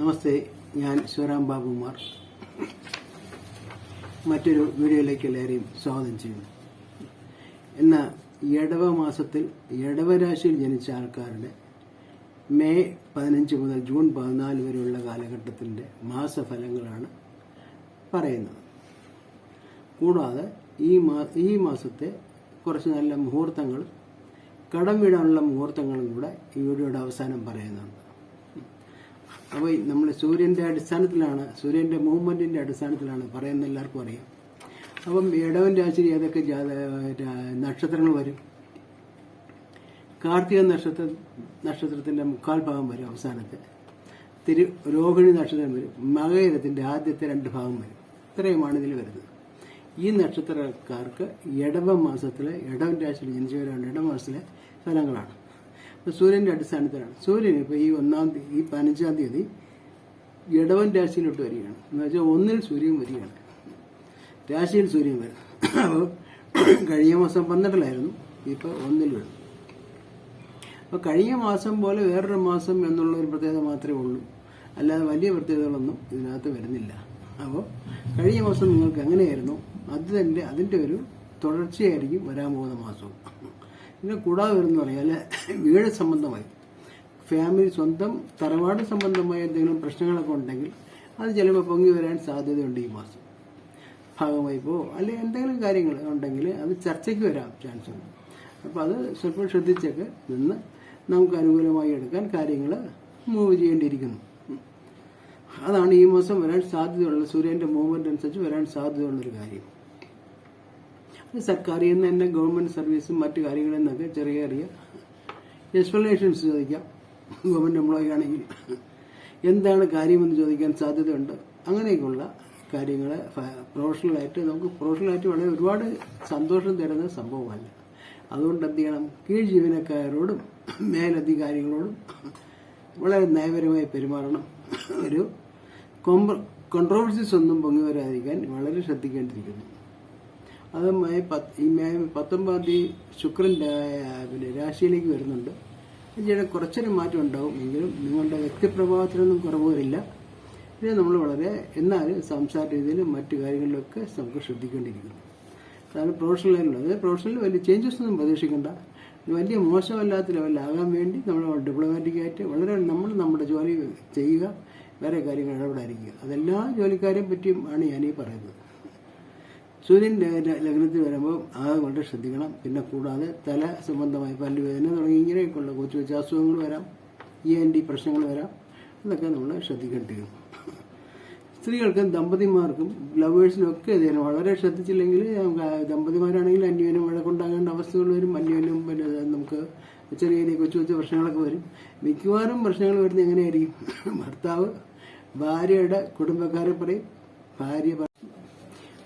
നമസ്തേ ഞാൻ ശിവറാം ബാബുമാർ. മറ്റൊരു വീഡിയോയിലേക്ക് എല്ലാവരെയും സ്വാഗതം ചെയ്യുന്നു. ഇന്ന് ഇടവ മാസത്തിൽ ഇടവ രാശിയിൽ ജനിച്ച ആൾക്കാരുടെ മെയ് പതിനഞ്ച് മുതൽ ജൂൺ പതിനാല് വരെയുള്ള കാലഘട്ടത്തിന്റെ മാസഫലങ്ങളാണ് പറയുന്നത്. കൂടാതെ ഈ മാ ഈ മാസത്തെ കുറച്ച് നല്ല മുഹൂർത്തങ്ങൾ കടം വീടാനുള്ള മുഹൂർത്തങ്ങളും കൂടെ ഈ വീഡിയോയുടെ അവസാനം പറയുന്നുണ്ട് അപ്പോൾ നമ്മൾ സൂര്യന്റെ അടിസ്ഥാനത്തിലാണ് സൂര്യന്റെ മൂവ്മെന്റിന്റെ അടിസ്ഥാനത്തിലാണ് പറയുന്ന എല്ലാവർക്കും അറിയാം. അപ്പം ഇടവൻ രാശിയിൽ ഏതൊക്കെ നക്ഷത്രങ്ങൾ വരും? കാർത്തിക നക്ഷത്ര നക്ഷത്രത്തിന്റെ മുക്കാൽ ഭാഗം വരും അവസാനത്തെ. തിരു രോഹിണി നക്ഷത്രം വരും. മകയിരത്തിന്റെ ആദ്യത്തെ രണ്ട് ഭാഗം വരും. ഇത്രയുമാണ് ഇതിൽ വരുന്നത്. ഈ നക്ഷത്രക്കാർക്ക് ഇടവ മാസത്തിലെ ഇടവൻ രാശിയിൽ ജനിച്ചവരാണ് ഇടവ മാസത്തിലെ ഫലങ്ങളാണ്. സൂര്യന്റെ അടിസ്ഥാനത്തിലാണ്. സൂര്യൻ ഇപ്പോൾ ഈ ഒന്നാം തീയതി ഈ പതിനഞ്ചാം തീയതി ഇടവൻ രാശിയിലോട്ട് വരികയാണ്. എന്ന് വെച്ചാൽ ഒന്നിൽ സൂര്യൻ വരികയാണ്. രാശിയിൽ സൂര്യൻ വരും. അപ്പോൾ കഴിഞ്ഞ മാസം പന്ത്രണ്ടിലായിരുന്നു ഇപ്പോൾ ഒന്നിൽ വരും. അപ്പോൾ കഴിഞ്ഞ മാസം പോലെ വേറൊരു മാസം എന്നുള്ള ഒരു പ്രത്യേകത മാത്രമേ ഉള്ളൂ. അല്ലാതെ വലിയ പ്രത്യേകതകളൊന്നും ഇതിനകത്ത് വരുന്നില്ല. അപ്പോൾ കഴിഞ്ഞ മാസം നിങ്ങൾക്ക് എങ്ങനെയായിരുന്നു? അത് തന്നെ അതിന്റെ ഒരു തുടർച്ചയായിരിക്കും വരാൻ പോകുന്ന മാസവും. പിന്നെ കൂടാതെ വരുന്ന അല്ലെ വീട് സംബന്ധമായി ഫാമിലി സ്വന്തം തറവാട് സംബന്ധമായ എന്തെങ്കിലും പ്രശ്നങ്ങളൊക്കെ ഉണ്ടെങ്കിൽ അത് ചിലപ്പോൾ പൊങ്ങി വരാൻ സാധ്യതയുണ്ട് ഈ മാസം. ഭാഗമായിപ്പോ അല്ലെ എന്തെങ്കിലും കാര്യങ്ങൾ ഉണ്ടെങ്കിൽ അത് ചർച്ചയ്ക്ക് വരാൻ ചാൻസ് ഉണ്ട്. അപ്പോൾ അത് സ്വല്പം ശ്രദ്ധിച്ചൊക്കെ നിന്ന് നമുക്ക് അനുകൂലമായി എടുക്കാൻ കാര്യങ്ങൾ മൂവ് ചെയ്യേണ്ടിയിരിക്കുന്നു. അതാണ് ഈ മാസം വരാൻ സാധ്യതയുള്ള സൂര്യന്റെ മൂവ്മെന്റ് അനുസരിച്ച് വരാൻ സാധ്യതയുള്ളൊരു കാര്യം. സർക്കാരിൽ നിന്ന് തന്നെ ഗവൺമെന്റ് സർവീസും മറ്റു കാര്യങ്ങളിൽ നിന്നൊക്കെ ചെറിയ ചെറിയ എക്സ്പ്ലനേഷൻസ് ചോദിക്കാം. ഗവൺമെന്റ് എംപ്ലോയി ആണെങ്കിൽ എന്താണ് കാര്യമെന്ന് ചോദിക്കാൻ സാധ്യതയുണ്ട്? അങ്ങനെയൊക്കെയുള്ള കാര്യങ്ങൾ പ്രൊഫഷണലായിട്ട് നമുക്ക് പ്രൊഫഷണലായിട്ട് വളരെ ഒരുപാട് സന്തോഷം തരുന്ന സംഭവമല്ല. അതുകൊണ്ട് എന്ത് ചെയ്യണം? കീഴ് ജീവനക്കാരോടും മേലധികാരികളോടും വളരെ നയപരമായി പെരുമാറണം. ഒരു കോൺട്രവേഴ്സീസ് ഒന്നും പൊങ്ങി വരാതിരിക്കാൻ വളരെ ശ്രദ്ധിക്കേണ്ടിയിരിക്കുന്നു. അത് മെയ് പത്ത് ഈ മെയ് പത്തൊമ്പതാം തീയതി ശുക്രൻ പിന്നെ രാശിയിലേക്ക് വരുന്നുണ്ട്. ഇതിന് കുറച്ചൊരു മാറ്റം ഉണ്ടാവും. എങ്കിലും നിങ്ങളുടെ വ്യക്തിപ്രഭാവത്തിനൊന്നും കുറവ് വരില്ല ഇതിനെ നമ്മൾ വളരെ എന്നാലും സംസാര രീതിയിലും മറ്റു കാര്യങ്ങളിലൊക്കെ നമുക്ക് ശ്രദ്ധിക്കേണ്ടിയിരിക്കുന്നു. കാരണം പ്രൊഫഷണൽ ലെവലുള്ളത് പ്രൊഫഷണലിൽ വലിയ ചേഞ്ചസ് ഒന്നും പ്രതീക്ഷിക്കേണ്ട. വലിയ മോശമല്ലാത്ത ലെവലാകാൻ വേണ്ടി നമ്മൾ ഡിപ്ലോമാറ്റിക്കായിട്ട് വളരെ നമ്മൾ നമ്മുടെ ജോലി ചെയ്യുക. വേറെ കാര്യങ്ങൾ ഇടപെടാതിരിക്കുക. അതെല്ലാ ജോലിക്കാരെയും പറ്റിയും ആണ് ഞാനീ പറയുന്നത്. സൂര്യൻ ലഗ്നത്തിൽ വരുമ്പോൾ അത് വളരെ ശ്രദ്ധിക്കണം. പിന്നെ കൂടാതെ തല സംബന്ധമായി പല്ലുവേദന തുടങ്ങി ഇങ്ങനെയൊക്കെയുള്ള കൊച്ചു കൊച്ചു അസുഖങ്ങൾ വരാം. ഇ എൻ ഡി പ്രശ്നങ്ങൾ വരാം. അതൊക്കെ നമ്മൾ ശ്രദ്ധിക്കേണ്ടിയിരിക്കുന്നു സ്ത്രീകൾക്കും ദമ്പതിമാർക്കും ലവേഴ്സിനും ഒക്കെ ഇതിന് വളരെ ശ്രദ്ധിച്ചില്ലെങ്കിൽ ദമ്പതിമാരാണെങ്കിൽ അന്യോന്യം വഴക്കുണ്ടാകേണ്ട അവസ്ഥകൾ വരും. അന്യോന്യം പിന്നെ നമുക്ക് ചെറിയ ചെറിയ കൊച്ചു കൊച്ചു പ്രശ്നങ്ങളൊക്കെ വരും. മിക്കവാറും പ്രശ്നങ്ങൾ വരുന്നത് എങ്ങനെയായിരിക്കും? ഭർത്താവ് ഭാര്യയുടെ കുടുംബക്കാരെ പറയും. ഭാര്യ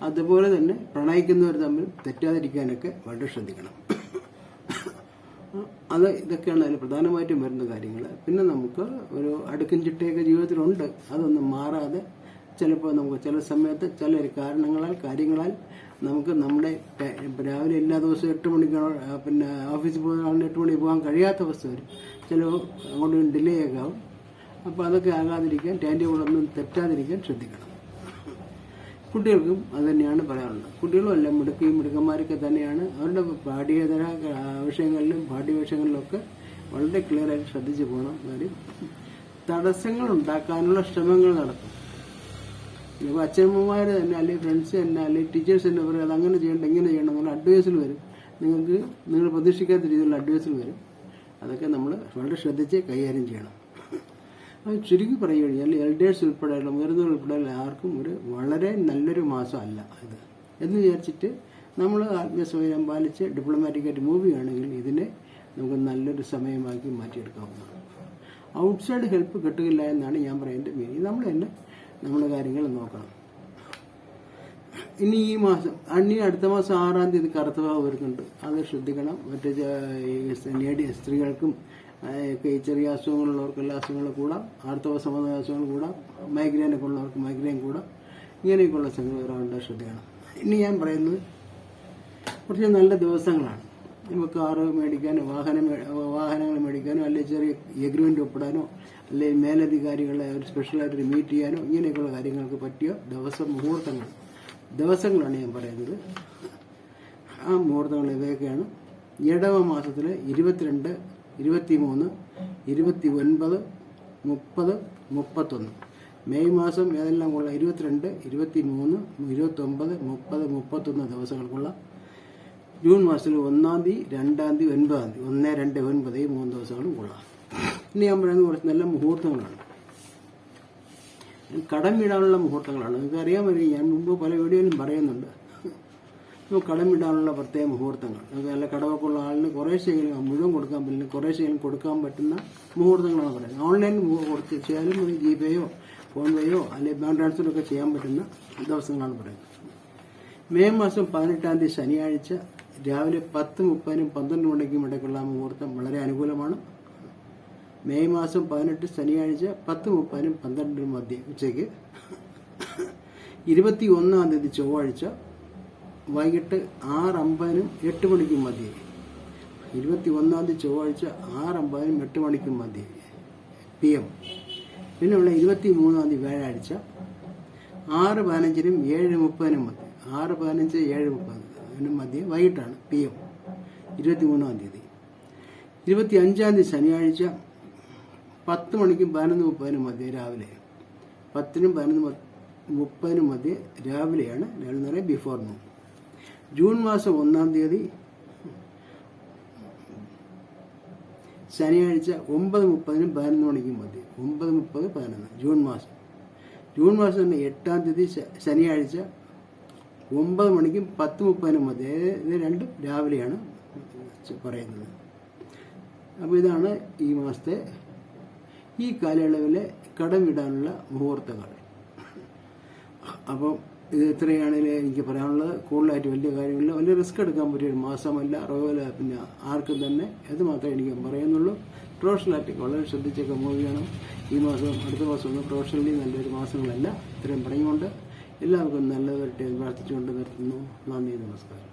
അതുപോലെ തന്നെ പ്രണയിക്കുന്നവർ തമ്മിൽ തെറ്റാതിരിക്കാനൊക്കെ വളരെ ശ്രദ്ധിക്കണം. അത് ഇതൊക്കെയാണ് അതിൽ പ്രധാനമായിട്ടും വരുന്ന കാര്യങ്ങൾ പിന്നെ നമുക്ക് ഒരു അടുക്കും ചിട്ടയൊക്കെ ജീവിതത്തിലുണ്ട്. അതൊന്നും മാറാതെ ചിലപ്പോൾ നമുക്ക് ചില സമയത്ത് ചില കാരണങ്ങളാൽ കാര്യങ്ങളാൽ നമുക്ക് നമ്മുടെ രാവിലെ എല്ലാ ദിവസവും എട്ട് മണിക്ക് പിന്നെ ഓഫീസിൽ പോകുന്ന എട്ട് മണിക്ക് പോകാൻ കഴിയാത്ത അവസ്ഥ വരും. ചിലവ് അങ്ങോട്ട് ഡിലേ ആകാവും അപ്പോൾ അതൊക്കെ ആകാതിരിക്കാൻ ടൈം ടേബിളൊന്നും തെറ്റാതിരിക്കാൻ ശ്രദ്ധിക്കണം. കുട്ടികൾക്കും അത് തന്നെയാണ് പറയാനുള്ളത് കുട്ടികളും എല്ലാം മിടുക്കയും മിടുക്കന്മാരൊക്കെ തന്നെയാണ് അവരുടെ പാഠ്യേതര വിഷയങ്ങളിലും പാഠ്യവിഷയങ്ങളിലൊക്കെ വളരെ ക്ലിയറായിട്ട് ശ്രദ്ധിച്ചു പോകണം. കാര്യം തടസ്സങ്ങൾ ഉണ്ടാക്കാനുള്ള ശ്രമങ്ങൾ നടത്തും. ഇപ്പോൾ അച്ഛനമ്മമാർ തന്നെ അല്ലെങ്കിൽ ഫ്രണ്ട്സ് തന്നെ അല്ലെങ്കിൽ ടീച്ചേഴ്സ് തന്നെ പറയും അത് അങ്ങനെ ചെയ്യണ്ട ഇങ്ങനെ ചെയ്യണം എന്നുള്ള അഡ്വൈസിൽ വരും. നിങ്ങൾക്ക് നിങ്ങൾ പ്രതീക്ഷിക്കാത്ത രീതിയിലുള്ള അഡ്വൈസിൽ വരും. അതൊക്കെ നമ്മൾ വളരെ ശ്രദ്ധിച്ച് കൈകാര്യം ചെയ്യണം. ചുരുക്കി പറയുകയാണെങ്കിൽ എൽഡേഴ്സ് ഉൾപ്പെടെയുള്ള മുതിർന്നവർ ഉൾപ്പെടെയുള്ള ആർക്കും ഒരു വളരെ നല്ലൊരു മാസമല്ല ഇത് എന്ന് വിചാരിച്ചിട്ട് നമ്മൾ ആത്മീയസമയം പാലിച്ച് ഡിപ്ലോമാറ്റിക്കായിട്ട് മൂവ് ചെയ്യുകയാണെങ്കിൽ ഇതിനെ നമുക്ക് നല്ലൊരു സമയമാക്കി മാറ്റിയെടുക്കാവുന്നതാണ്. ഔട്ട്സൈഡ് ഹെൽപ്പ് കിട്ടുകയില്ല എന്നാണ് ഞാൻ പറയുന്നത് മീനിങ് നമ്മൾ തന്നെ നമ്മുടെ കാര്യങ്ങൾ നോക്കണം. ഇനി ഈ മാസം ഇനി അടുത്ത മാസം ആറാം തീയതി കറുത്തവാവ് വരുന്നുണ്ട്. അത് ശ്രദ്ധിക്കണം. മറ്റേ സ്ത്രീകൾക്കും ഈ ചെറിയ അസുഖങ്ങളുള്ളവർക്കെല്ലാം അസുഖങ്ങൾ കൂടാം. ആർത്തവ സംബന്ധമായ അസുഖങ്ങൾ കൂടാം. മൈഗ്രെയിനൊക്കെ ഉള്ളവർക്ക് മൈഗ്രെയിൻ കൂടാം. ഇങ്ങനെയൊക്കെയുള്ള സംഗതി വരാറുണ്ട് ശ്രദ്ധയാണ്. ഇനി ഞാൻ പറയുന്നത് കുറച്ച് നല്ല ദിവസങ്ങളാണ്. നമുക്ക് കാറ് മേടിക്കാനോ വാഹനം വാഹനങ്ങൾ മേടിക്കാനോ അല്ലെങ്കിൽ ചെറിയ എഗ്രിമെന്റ് ഒപ്പിടാനോ അല്ലെങ്കിൽ മേലധികാരികളെ ഒരു സ്പെഷ്യലായിട്ട് മീറ്റ് ചെയ്യാനോ ഇങ്ങനെയൊക്കെയുള്ള കാര്യങ്ങൾക്ക് പറ്റിയ ദിവസം മുഹൂർത്തങ്ങൾ. ദിവസങ്ങളാണ് ഞാൻ പറയുന്നത്. ആ മുഹൂർത്തങ്ങൾ ഇവയൊക്കെയാണ്. ഇടവ മാസത്തിലെ ഇരുപത്തിരണ്ട് ഇരുപത്തിമൂന്ന് ഇരുപത്തി ഒൻപത് മുപ്പത് മുപ്പത്തൊന്ന്. മെയ് മാസം ഏതെല്ലാം കൊള്ള ഇരുപത്തിരണ്ട് ഇരുപത്തി മൂന്ന് ഇരുപത്തൊമ്പത് മുപ്പത് മുപ്പത്തൊന്ന് ദിവസങ്ങൾക്കുള്ള ജൂൺ മാസത്തിൽ ഒന്നാം തീയതി രണ്ടാം തീയതി ഒൻപതാം തീയതി ഒന്ന് രണ്ട് ഒൻപത് ഈ മൂന്ന് ദിവസങ്ങളും കൊള്ളാം ഇനി ഞാൻ പറയുന്നത് കുറച്ച് നല്ല മുഹൂർത്തങ്ങളാണ്. കടം വീടാനുള്ള മുഹൂർത്തങ്ങളാണ്. നിങ്ങൾക്ക് അറിയാൻ പറ്റും ഞാൻ മുമ്പ് പല വീഡിയോയിലും പറയുന്നുണ്ട്. നമുക്ക് കടം വിടാനുള്ള പ്രത്യേക മുഹൂർത്തങ്ങൾ. നമുക്ക് നല്ല കടമൊക്കെയുള്ള ആളിന് കുറേശ്ശെങ്കിലും മുഴുവൻ കൊടുക്കാൻ പറ്റില്ല കുറേശ്ശെങ്കിലും കൊടുക്കാൻ പറ്റുന്ന മുഹൂർത്തങ്ങളാണ് പറയുന്നത്. ഓൺലൈൻ കൊടുത്ത് ചെയ്യാലും ജി പേയോ ഫോൺ പേയോ അല്ലെങ്കിൽ ബാങ്ക് ട്രാൻസ്ഫറൊക്കെ ചെയ്യാൻ പറ്റുന്ന ദിവസങ്ങളാണ് പറയുന്നത്. മെയ് മാസം പതിനെട്ടാം തീയതി ശനിയാഴ്ച രാവിലെ പത്ത് മുപ്പതിനും പന്ത്രണ്ട് മണിക്കും ഇടയ്ക്കുള്ള മുഹൂർത്തം വളരെ അനുകൂലമാണ്. മെയ് മാസം പതിനെട്ട് ശനിയാഴ്ച പത്ത് മുപ്പതിനും പന്ത്രണ്ടിനും മധ്യ ഉച്ചയ്ക്ക്. ഇരുപത്തി ഒന്നാം തീയതി ചൊവ്വാഴ്ച വൈകിട്ട് ആറ് അമ്പതിനും എട്ട് മണിക്കും മതി. ഇരുപത്തി ഒന്നാം തീയതി ചൊവ്വാഴ്ച ആറ് അമ്പതിനും എട്ട് മണിക്കും മതി. പി എം പിന്നെയുള്ള ഇരുപത്തി മൂന്നാം തീയതി വ്യാഴാഴ്ച ആറ് പതിനഞ്ചിനും ഏഴ് മുപ്പതിനും മതി. ആറ് പതിനഞ്ച് ഏഴ് മുപ്പതിനും മധ്യേ വൈകിട്ടാണ് പി എം ഇരുപത്തി മൂന്നാം തീയതി. ഇരുപത്തി അഞ്ചാം തീയതി ശനിയാഴ്ച പത്ത് മണിക്കും പതിനൊന്ന് മുപ്പതിനും മതി രാവിലെ. പത്തിനും പതിനൊന്ന് മുപ്പതിനും മതി രാവിലെയാണ്. രാവിലെ എന്ന് ബിഫോർ നൂൺ ജൂൺ മാസം ഒന്നാം തീയതി ശനിയാഴ്ച ഒമ്പത് മുപ്പതിനും പതിനൊന്ന് മണിക്കും മതി. ഒമ്പത് മുപ്പത് പതിനൊന്ന് ജൂൺ മാസം. ജൂൺ മാസം എട്ടാം തീയതി ശനിയാഴ്ച ഒമ്പത് മണിക്കും പത്ത് മുപ്പതിനും മതി. ഇത് രണ്ടും രാവിലെയാണ് പറയുന്നത്. അപ്പോൾ ഇതാണ് ഈ മാസത്തെ ഈ കാലയളവിലെ കടമിടാനുള്ള മുഹൂർത്തങ്ങൾ. അപ്പം ഇത് ഇത്രയാണെങ്കിൽ എനിക്ക് പറയാനുള്ളത്. കൂടുതലായിട്ട് വലിയ കാര്യമില്ല വലിയ റിസ്ക് എടുക്കാൻ പറ്റിയ ഒരു മാസമല്ല. അതുപോലെ പിന്നെ ആർക്കും തന്നെ അത് മാത്രമേ എനിക്ക് പറയുന്നുള്ളൂ പ്രൊഫഷണലായിട്ട് വളരെ ശ്രദ്ധിച്ചൊക്കെ മൂവ് ചെയ്യണം ഈ മാസം അടുത്ത മാസം ഒന്നും പ്രൊഫഷണലി നല്ലൊരു മാസങ്ങളല്ല. ഇത്രയും പറഞ്ഞുകൊണ്ട് എല്ലാവർക്കും നല്ലത് വരട്ടെ എന്ന് പ്രാർത്ഥിച്ചുകൊണ്ട് നിർത്തുന്നു. നന്ദി നമസ്കാരം.